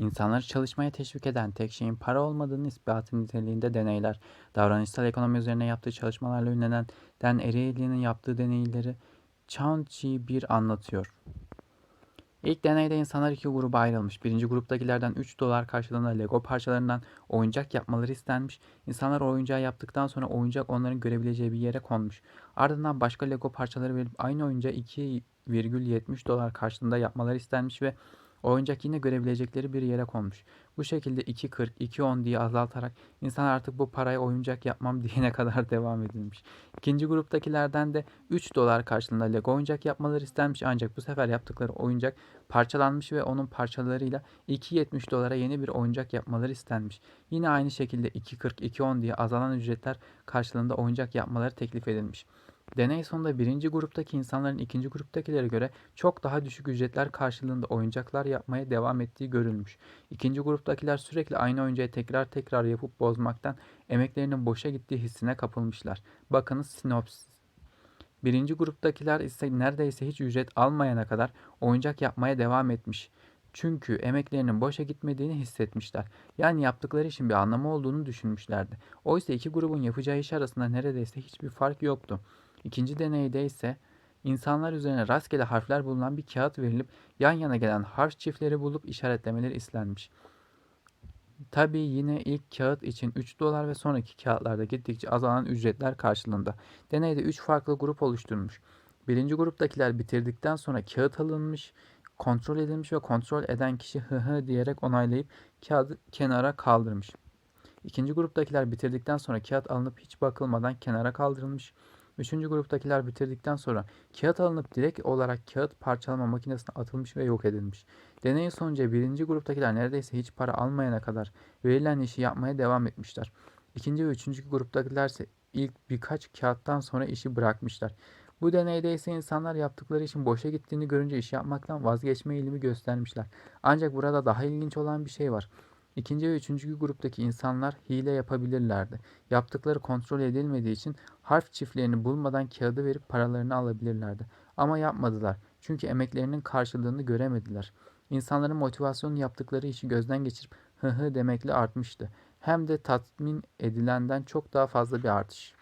İnsanları çalışmaya teşvik eden tek şeyin para olmadığını ispatı niteliğinde deneyler, davranışsal ekonomi üzerine yaptığı çalışmalarla ünlenen Dan Ariely'nin yaptığı deneyleri Chauncey bir anlatıyor. İlk deneyde insanlar iki gruba ayrılmış. Birinci gruptakilerden 3 dolar karşılığında Lego parçalarından oyuncak yapmaları istenmiş. İnsanlar oyuncağı yaptıktan sonra oyuncak onların görebileceği bir yere konmuş. Ardından başka Lego parçaları verip aynı oyuncağı 2,70 dolar karşılığında yapmaları istenmiş ve oyuncak yine görebilecekleri bir yere konmuş. Bu şekilde 2.40, 2.10 diye azaltarak insanlar artık bu parayı oyuncak yapmam diyene kadar devam edilmiş. İkinci gruptakilerden de 3 dolar karşılığında Lego oyuncak yapmaları istenmiş ancak bu sefer yaptıkları oyuncak parçalanmış ve onun parçalarıyla 2.70 dolara yeni bir oyuncak yapmaları istenmiş. Yine aynı şekilde 2.40, 2.10 diye azalan ücretler karşılığında oyuncak yapmaları teklif edilmiş. Deney sonunda birinci gruptaki insanların ikinci gruptakilere göre çok daha düşük ücretler karşılığında oyuncaklar yapmaya devam ettiği görülmüş. İkinci gruptakiler sürekli aynı oyuncağı tekrar tekrar yapıp bozmaktan emeklerinin boşa gittiği hissine kapılmışlar. Bakınız sinopsis. Birinci gruptakiler ise neredeyse hiç ücret almayana kadar oyuncak yapmaya devam etmiş. Çünkü emeklerinin boşa gitmediğini hissetmişler. Yani yaptıkları işin bir anlamı olduğunu düşünmüşlerdi. Oysa iki grubun yapacağı iş arasında neredeyse hiçbir fark yoktu. İkinci deneyde ise insanlar üzerine rastgele harfler bulunan bir kağıt verilip yan yana gelen harf çiftleri bulup işaretlemeleri istenmiş. Tabii yine ilk kağıt için 3 dolar ve sonraki kağıtlarda gittikçe azalan ücretler karşılığında. Deneyde 3 farklı grup oluşturmuş. Birinci gruptakiler bitirdikten sonra kağıt alınmış, kontrol edilmiş ve kontrol eden kişi hı hı diyerek onaylayıp kağıdı kenara kaldırmış. İkinci gruptakiler bitirdikten sonra kağıt alınıp hiç bakılmadan kenara kaldırılmış. Üçüncü gruptakiler bitirdikten sonra kağıt alınıp direkt olarak kağıt parçalama makinesine atılmış ve yok edilmiş. Deneyin sonucu birinci gruptakiler neredeyse hiç para almayana kadar verilen işi yapmaya devam etmişler. İkinci ve üçüncü gruptakiler ise ilk birkaç kağıttan sonra işi bırakmışlar. Bu deneyde ise insanlar yaptıkları işin boşa gittiğini görünce iş yapmaktan vazgeçme eğilimi göstermişler. Ancak burada daha ilginç olan bir şey var. İkinci ve üçüncü gruptaki insanlar hile yapabilirlerdi. Yaptıkları kontrol edilmediği için harf çiftlerini bulmadan kağıdı verip paralarını alabilirlerdi. Ama yapmadılar. Çünkü emeklerinin karşılığını göremediler. İnsanların motivasyonu yaptıkları işi gözden geçirip hı hı demekle artmıştı. Hem de tatmin edilenden çok daha fazla bir artış.